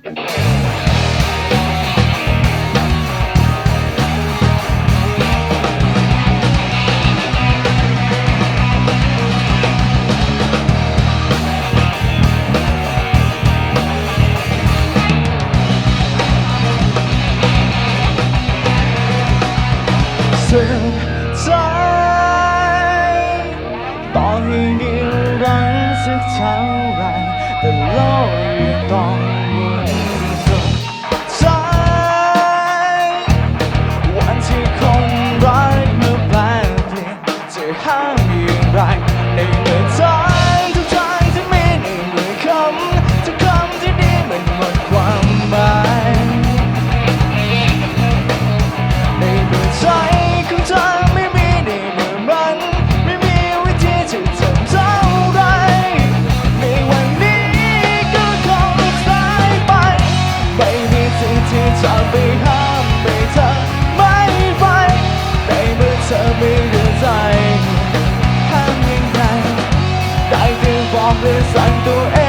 เส้นใจต่อให้เดียวรันสักเท่าไรแต่โลกยังต้อง 산도에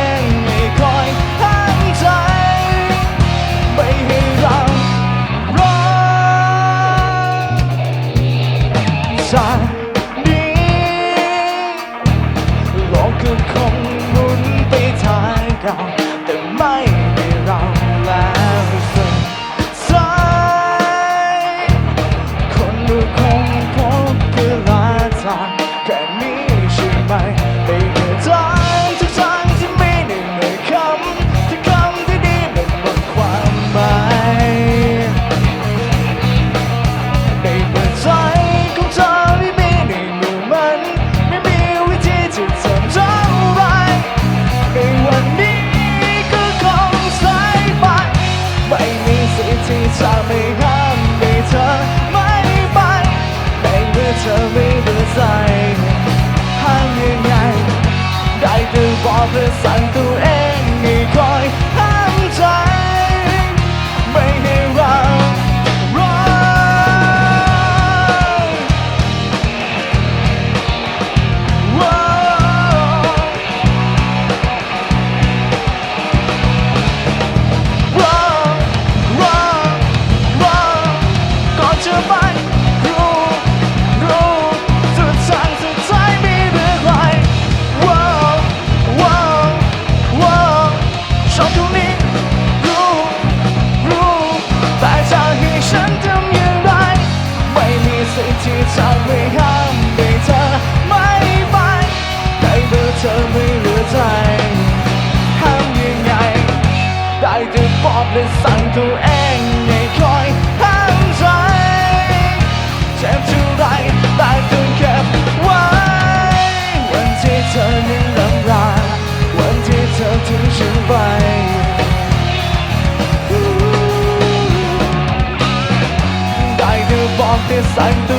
all the sun to เละสั่งตัวเองให้คอยห้ามใจเจ็บเท่าไรแต่ตื่นเก็บไว้ วันที่เธอนั้นลำลาวันที่เธอทิ้งฉันไปได้เธอบอกได้สั่งตัว